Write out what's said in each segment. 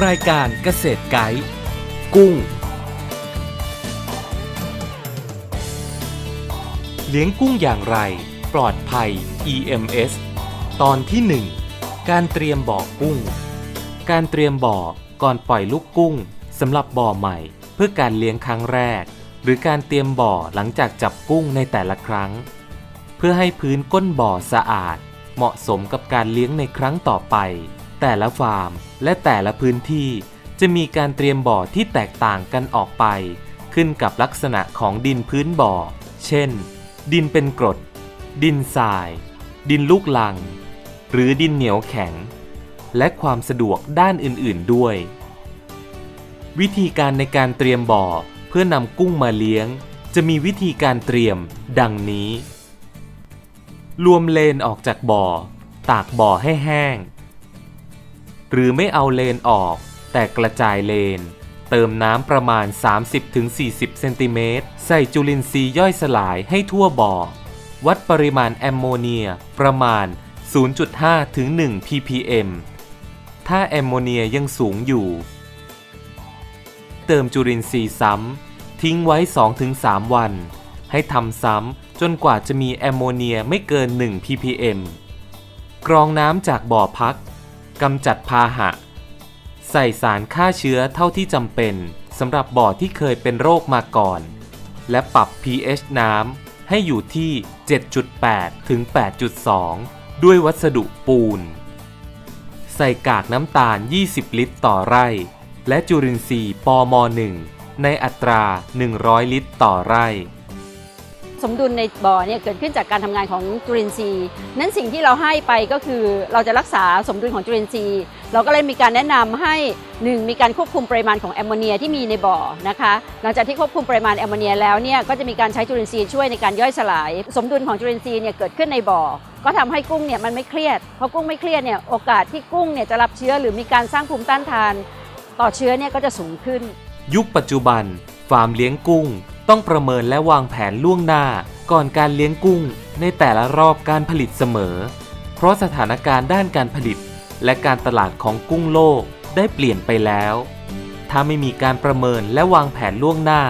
รายการเกษตรไกด์กุ้ง เลี้ยงกุ้งอย่างไร ปลอดภัย EMS ตอนที่ 1 การเตรียมบ่อกุ้ง การเตรียมบ่อก่อนปล่อยลูกกุ้งสำหรับบ่อใหม่ เพื่อการเลี้ยงครั้งแรก หรือการเตรียมบ่อหลังจากจับกุ้งในแต่ละครั้ง เพื่อให้พื้นก้นบ่อสะอาด เหมาะสมกับการเลี้ยงในครั้งต่อไป แต่ละฟาร์ม และแต่ละพื้นที่ จะมีการเตรียมบ่อที่แตกต่างกันออกไป ขึ้นกับลักษณะของดินพื้นบ่อ เช่น ดินเป็นกรด ดินทราย ดินลูกลัง หรือดินเหนียวแข็ง และความสะดวกด้านอื่นๆด้วย วิธีการในการเตรียมบ่อเพื่อนำกุ้งมาเลี้ยง จะมีวิธีการเตรียม ดังนี้รวมเลนออกจากบ่อ ตากบ่อให้แห้ง หรือไม่เอาเลนออก แต่กระจายเลน เติมน้ำประมาณ 30-40 เซนติเมตรใส่จุลินทรีย์ย่อยสลายให้ทั่วบ่อ วัดปริมาณแอมโมเนียประมาณ 0.5 ถึง 1 ppm ถ้าแอมโมเนียยังสูงอยู่ เติมจุลินทรีย์ซ้ำ ทิ้งไว้ 2-3 วัน ให้ทำซ้ำจนกว่าจะมีแอมโมเนียไม่เกิน 1 ppm กรองน้ำจากบ่อพัก กำจัดพาหะ ใส่สารฆ่าเชื้อเท่าที่จำเป็นสำหรับบ่อที่เคยเป็นโรคมาก่อน และปรับ pH น้ำให้อยู่ที่ 7.8 ถึง 8.2 ด้วยวัสดุปูน ใส่กากน้ำตาล 20 ลิตรต่อไร่ และจุลินทรีย์ปม 1 ในอัตรา 100 ลิตรต่อไร่ สมดุลในบ่อเนี่ยเกิดขึ้นจากการทำงานของจุลินทรีย์นั้นสิ่งที่เราให้ไปก็คือเราจะรักษาสมดุลของจุลินทรีย์ เราก็เลยมีการแนะนำให้ 1 มีการควบคุมปริมาณของแอมโมเนียที่มีในบ่อนะคะ หลังจากที่ควบคุมปริมาณแอมโมเนียแล้วเนี่ยก็จะมีการใช้จุลินทรีย์ช่วยในการย่อยสลาย สมดุลของจุลินทรีย์เนี่ยเกิดขึ้นในบ่อ ก็ทำให้กุ้งเนี่ยมันไม่เครียดเพราะกุ้งไม่เครียดเนี่ยโอกาสที่กุ้งเนี่ยจะรับเชื้อหรือมีการสร้างภูมิต้านทาน ต่อเชื้อเนี่ยก็จะสูงขึ้น ยุคปัจจุบันฟาร์มเลี้ยงกุ้ง ต้องประเมินและวางแผนล่วงหน้าก่อนการเลี้ยงกุ้ง ในแต่ละรอบการผลิตเสมอ เพราะสถานการณ์ด้านการผลิต และการตลาดของกุ้งโลกได้เปลี่ยนไปแล้ว ถ้าไม่มีการประเมินและวางแผนล่วงหน้า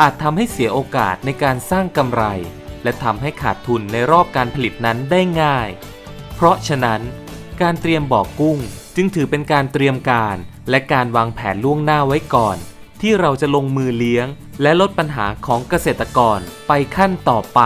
อาจทำให้เสียโอกาสในการสร้างกำไร และทำให้ขาดทุนในรอบการผลิตนั้นได้ง่าย เพราะฉะนั้น การเตรียมบ่อกุ้งจึงถือเป็นการเตรียมการและการวางแผนล่วงหน้าไว้ก่อน ที่เราจะลงมือเลี้ยง และลดปัญหาของเกษตรกรไปขั้นต่อไป